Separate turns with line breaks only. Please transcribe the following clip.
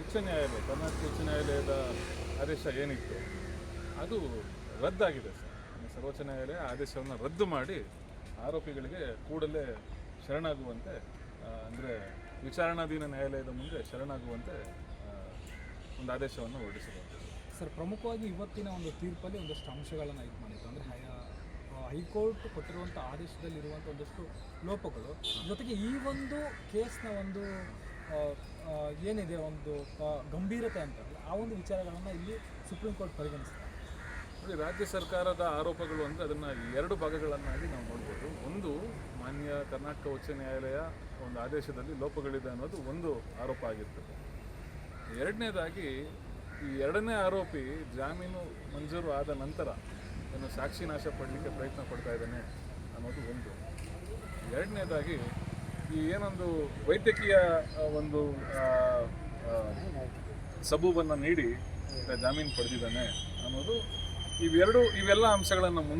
ಉಚ್ಚ ನ್ಯಾಯಾಲಯ ಕರ್ನಾಟಕ ಉಚ್ಚ ನ್ಯಾಯಾಲಯದ ಆದೇಶ ಏನಿತ್ತು, ಅದು ರದ್ದಾಗಿದೆ ಸರ್. ಸರ್ವೋಚ್ಚ ನ್ಯಾಯಾಲಯ ಆದೇಶವನ್ನು ರದ್ದು ಮಾಡಿ ಆರೋಪಿಗಳಿಗೆ ಕೂಡಲೇ ಶರಣಾಗುವಂತೆ ಅಂದರೆ ವಿಚಾರಣಾಧೀನ ನ್ಯಾಯಾಲಯದ ಮುಂದೆ ಶರಣಾಗುವಂತೆ ಒಂದು ಆದೇಶವನ್ನು ಹೊರಡಿಸಿದೆ
ಸರ್, ಪ್ರಮುಖವಾಗಿ ಇವತ್ತಿನ ಒಂದು ತೀರ್ಪಲ್ಲಿ ಒಂದಷ್ಟು ಅಂಶಗಳನ್ನು ಇದು ಮಾಡಿತ್ತು ಅಂದರೆ ಹೈಕೋರ್ಟ್ ಕೊಟ್ಟಿರುವಂಥ ಆದೇಶದಲ್ಲಿರುವಂಥ ಒಂದಷ್ಟು ಲೋಪಗಳು. ಜೊತೆಗೆ ಈ ಒಂದು ಕೇಸ್ನ ಒಂದು ಏನಿದೆ ಒಂದು ಗಂಭೀರತೆ ಅಂತ ಆ ಒಂದು ವಿಚಾರಗಳನ್ನು ಇಲ್ಲಿ ಸುಪ್ರೀಂ ಕೋರ್ಟ್ ಪರಿಗಣಿಸ್ತಾರೆ.
ನೋಡಿ, ರಾಜ್ಯ ಸರ್ಕಾರದ ಆರೋಪಗಳು ಅಂದರೆ ಅದನ್ನು ಎರಡು ಭಾಗಗಳನ್ನಾಗಿ ನಾವು ನೋಡ್ಬೋದು. ಒಂದು, ಮಾನ್ಯ ಕರ್ನಾಟಕ ಉಚ್ಚ ನ್ಯಾಯಾಲಯ ಒಂದು ಆದೇಶದಲ್ಲಿ ಲೋಪಗಳಿದೆ ಅನ್ನೋದು ಒಂದು ಆರೋಪ ಆಗಿರ್ತದೆ. ಎರಡನೇದಾಗಿ, ಈ ಎರಡನೇ ಆರೋಪಿ ಜಾಮೀನು ಮಂಜೂರು ಆದ ನಂತರ ಏನು ಸಾಕ್ಷಿ ನಾಶ ಪಡಲಿಕ್ಕೆ ಪ್ರಯತ್ನ ಪಡ್ತಾ ಇದ್ದಾನೆ ಅನ್ನೋದು ಒಂದು. ಎರಡನೇದಾಗಿ ಈ ಏನೊಂದು ವೈದ್ಯಕೀಯ ಒಂದು ಸಬೂಬನ್ನು ನೀಡಿ ಜಾಮೀನು ಪಡೆದಿದ್ದಾನೆ ಅನ್ನೋದು ಇವೆರಡು ಇವೆಲ್ಲ ಅಂಶಗಳನ್ನು ಮುಂದೆ